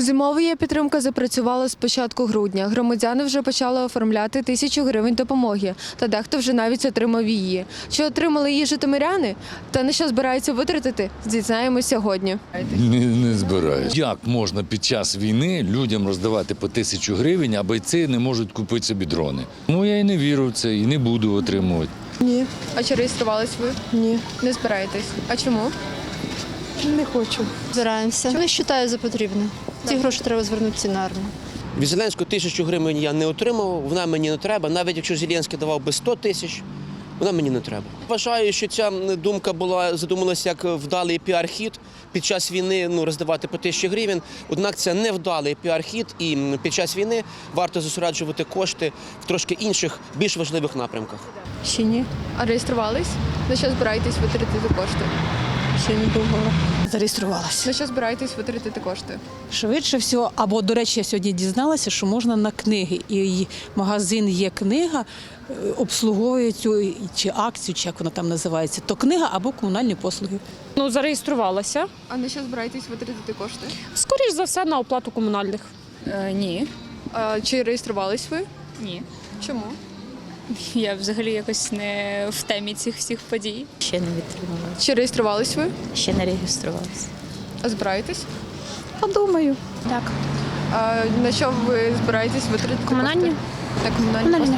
Зимова підтримка запрацювала з початку грудня. Громадяни вже почали оформляти тисячу гривень допомоги, та дехто вже навіть отримав її. Чи отримали її житомиряни? Та на що збираються витратити? Дізнаємось сьогодні. Не, не збираюсь. Як можна під час війни людям роздавати по тисячу гривень, а бойці не можуть купити собі дрони? Тому я і не вірю в це, і не буду отримувати. Ні. А чи реєструвались ви? Ні, Не збираєтесь. А чому? не хочу. Збираємося. Не вважаю за потрібне. Ці гроші треба звернутися на армію. Від Зеленського тисячу гривень я не отримав, вона мені не треба. Навіть якщо Зеленський давав би 100 тисяч, вона мені не треба. Вважаю, що ця думка була задумалася як вдалий піар-хід під час війни ну, роздавати по тисячі гривень. Однак це не вдалий піар-хід, і під час війни варто зосереджувати кошти в трошки інших, більш важливих напрямках. Ще ні, А реєструвались? На що збираєтесь витратити кошти? Ще не думала. Зареєструвалася. На що збираєтесь витратити кошти? Швидше всього, або, до речі, я сьогодні дізналася, що можна на книги. І магазин є книга, е, обслуговує цю чи акцію, чи як вона там називається, то книга або комунальні послуги. Ну, зареєструвалася. А на що збираєтесь витратити кошти? Скоріш за все, на оплату комунальних. Е, ні, А, чи реєструвались ви? ні. Чому? Я взагалі якось не в темі цих всіх подій. Ще не відтримала, Чи реєструвались ви? ще не реєструвалася. А збираєтесь? Подумаю. Так. А на що ви збираєтесь витратити? Комунальні? Так, На комунальні, Комунальні.